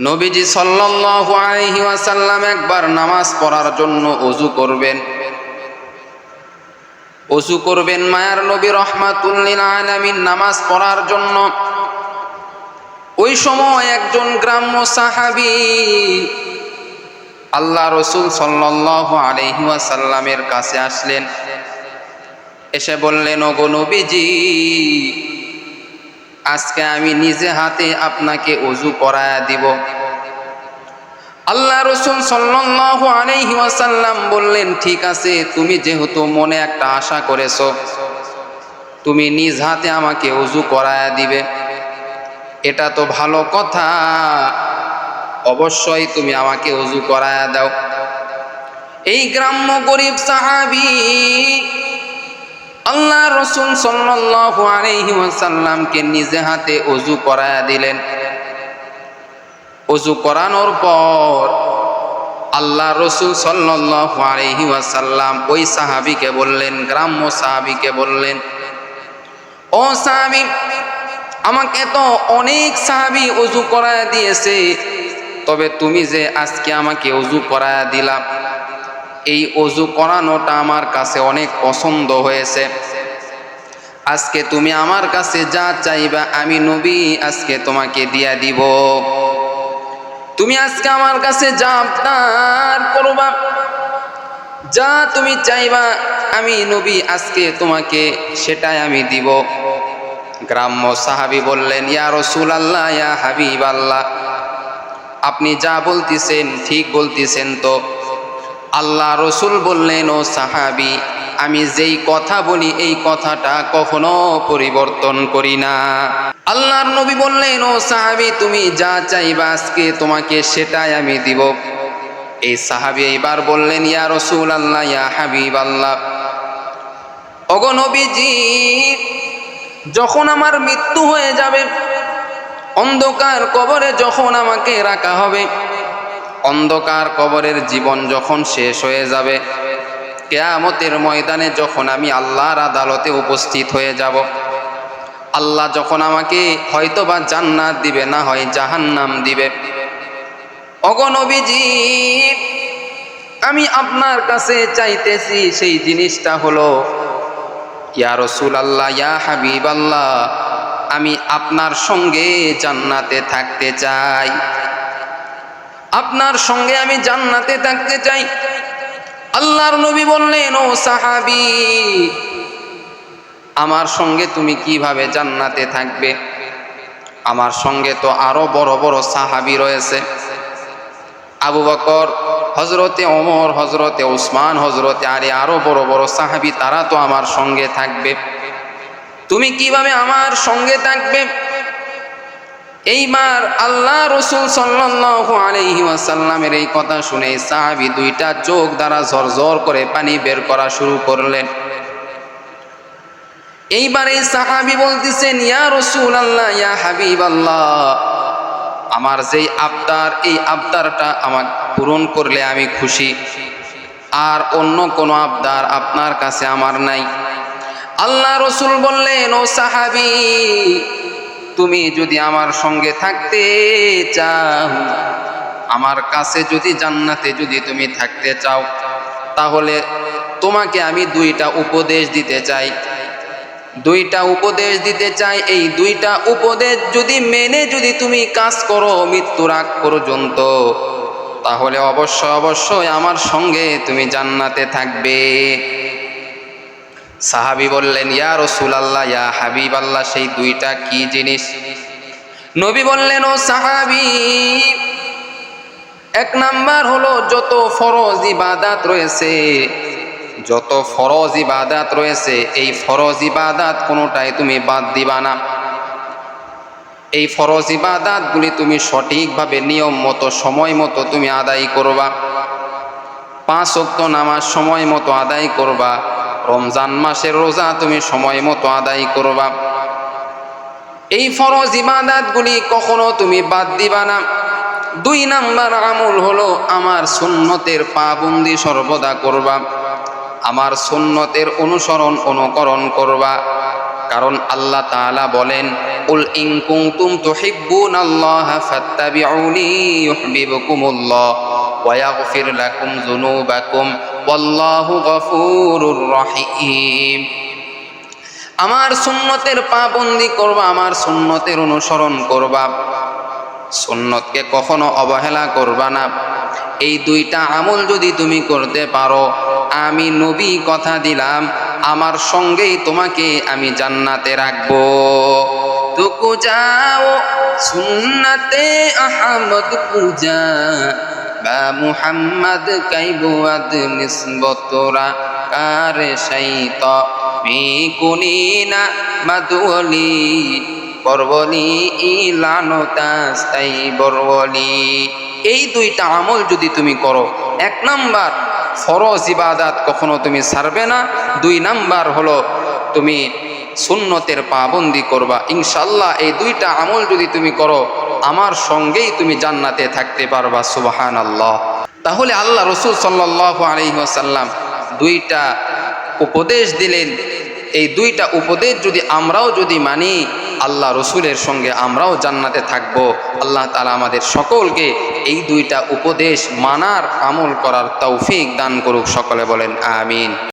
নবীজি সাল্লাল্লাহু একবার নামাজ পড়ার জন্য অজু করবেন। অজু করবেন মায়ার নবী রহমাতুল্লিল আলামিন নামাজ পড়ার জন্য। ওই সময় একজন গ্রাম্য সাহাবী আল্লাহ রসুল সাল্লাল্লাহু আলাইহি কাছে আসলেন। এসে বললেন, ওগো নবীজি আজকে আমি নিজে হাতে আপনাকে অজু করায়া দিব। আল্লাহ রসুল সাল্লাল্লাহু আলাইহি ওয়াসাল্লাম বললেন, ঠিক আছে, তুমি যেহেতু মনে একটা আশা করেছ, তুমি নিজ হাতে আমাকে অজু করায়া দিবে। এটা তো ভালো কথা। অবশ্যই তুমি আমাকে অজু করায়া দাও। এই গ্রাম্য গরিব সাহাবী আল্লাহ রসুল সাল্লাল্লাহু নিজে হাতে অজু করায়া দিলেন। অজু করানোর পর আল্লাহ রসুল সাল্লাল্লাহু আলাইহি ওই সাহাবিকে বললেন, গ্রাম্য সাহাবিকে বললেন, ও সাহাবী, আমাকে তো অনেক সাহাবি অজু করায়া দিয়েছে, তবে তুমি যে আজকে আমাকে অজু করায়া দিলাম এই অজু করানোটা আমার কাছে অনেক পছন্দ হয়েছে। আজকে তুমি আমার কাছে যা চাইবা আমি নবী আজকে তোমাকে দিয়া দিব। তুমি আজকে আমার কাছে যা আপনার করবা, যা তুমি চাইবা আমি নবী আজকে তোমাকে সেটাই আমি দিব। গ্রাম্য সাহাবি বললেন, ইয়া রসুল আল্লাহ ইয়া হাবিব আল্লাহ আপনি যা বলতেছেন ঠিক বলতেছেন তো। আল্লাহ রসুল বললেন, ও সাহাবি, আমি যেই কথা বলি, এই কথাটা কখনো পরিবর্তন করি না। আল্লাহর নবী বললেন, ও সাহাবি, তুমি যা চাইবা আজকে তোমাকে সেটাই আমি দিব। এই সাহাবি এইবার বললেন, ইয়া রসুল আল্লাহ ইয়া হাবিব আল্লাহ অগনবীজি যখন আমার মৃত্যু হয়ে যাবে, অন্ধকার কবরে যখন আমাকে রাখা হবে অন্ধকার কবরের জীবন যখন শেষ হয়ে যাবে, কেয়ামতের ময়দানে যখন আমি আল্লাহর আদালতে উপস্থিত হয়ে যাব, আল্লাহ যখন আমাকে হয়তো বা জান্নাত দিবে, না হয় জাহান্নাম দিবে। অগনবীজি আমি আপনার কাছে চাইতেছি সেই জিনিসটা হলো, ইয়া রসুল আল্লাহ ইয়া হাবিব আল্লাহ আমি আপনার সঙ্গে জান্নাতে থাকতে চাই। আপনার সঙ্গে আমি জান্নাতে থাকতে চাই। আল্লাহর নবী বললেন, ও সাহাবি, আমার সঙ্গে তুমি কীভাবে জান্নাতে থাকবে? আমার সঙ্গে তো আরও বড় বড় সাহাবি রয়েছে। আবু বকর হজরতে ওমর হজরতে ওসমান হজরতে আরে আরও বড় বড় সাহাবি, তারা তো আমার সঙ্গে থাকবে। তুমি কীভাবে আমার সঙ্গে থাকবে? এইবার আল্লাহ রসুল সাল্লাল্লাহু আলাইহি ওয়াসাল্লামের এই কথা শুনে সাহাবি দুইটা চোখ দ্বারা ঝরঝর করে পানি বের করা শুরু করলেন। এইবার এই সাহাবি বলতেছেন, ইয়া রসুল আল্লাহ ইয়া হাবিব আল্লাহ আমার যেই আবদার, এই আবদারটা আমার পূরণ করলে আমি খুশি। আর অন্য কোনো আবদার আপনার কাছে আমার নাই। আল্লাহ রসুল বললেন, ও সাহাবি তুমি যদি আমার সঙ্গে থাকতে চাও, আমার কাছে যদি জান্নাতে যদি তুমি থাকতে চাও, তাহলে তোমাকে আমি দুইটা উপদেশ দিতে চাই। দুইটা উপদেশ দিতে চাই। এই দুইটা উপদেশ যদি মেনে যদি তুমি কাজ করো মৃত্যুর আগ পর্যন্ত, তাহলে অবশ্য অবশ্যই আমার সঙ্গে তুমি জান্নাতে থাকবে। সাহাবি বললেন, ইয়া রসুল আল্লাহ ইয়া হাবিব আল্লাহ সেই দুইটা কি জিনিস? নবী বললেন, ও সাহাবি, এক নাম্বার হলো যত ফরজ ইবাদাত রয়েছে, যত ফরজ ইবাদাত রয়েছে, এই ফরজ ইবাদাত কোনোটাই তুমি বাদ দিবা না। এই ফরজ ইবাদাতগুলি তুমি সঠিকভাবে নিয়ম মতো, সময় মতো তুমি আদায় করবা। পাঁচ অক্ত নামাজ সময় মতো আদায় করবা। রমজান মাসের রোজা তুমি সময় মতো আদায় করবা। এই ফরজ ইবাদাতগুলি কখনো তুমি বাদ দিবা না। দুই নাম্বার আমল হলো আমার সুন্নতের পাবন্দি সর্বদা করবা। আমার সুন্নতের অনুসরণ অনুকরণ করবা। কারণ আল্লাহ তাআলা বলেন, উল ইন কুনতুম তুহিব্বুনাল্লাহা ফাত্তাবিউনি ইউহিব্বুকুমুল্লাহ। ইয়াগফির লাকুম যুনুবাকুম, ওয়াল্লাহু গফুরুর রহিম। আমার সুন্নতের পাবন্দি করবা, আমার সুন্নতের অনুসরণ করবা। সুন্নতকে কখনো অবহেলা করবা না। এই দুইটা আমল যদি তুমি করতে পারো, আমি নবী কথা দিলাম, আমার সঙ্গেই তোমাকে আমি জান্নাতে রাখব। তুকু যাও, সুন্নতে আহমদ পূজা। মুহাম্মদ কাইবুয়াদ নিসবতরা কারে সাইত মি কুনিনা মাদুলি বরবলি ইলানতাস্তাই বরবলি। এই দুইটা আমল যদি তুমি করো, এক নাম্বার ফরজ ইবাদাত কখনো তুমি ছাড়বে না, দুই নাম্বার হলো তুমি সুন্নতের পাবন্দি করবা। ইনশাল্লাহ এই দুইটা আমল যদি তুমি করো আমার সঙ্গেই তুমি জান্নাতে থাকতে পারবা সুবাহান আল্লাহ তাহলে আল্লাহ রসুল সাল্লাহ আলহিহাসাল্লাম দুইটা উপদেশ দিলেন। এই দুইটা উপদেশ যদি আমরাও যদি মানি, আল্লাহ রসুলের সঙ্গে আমরাও জান্নাতে থাকব। আল্লাহ তালা আমাদের সকলকে এই দুইটা উপদেশ মানার আমল করার তৌফিক দান করুক, সকলে বলেন, আমিন।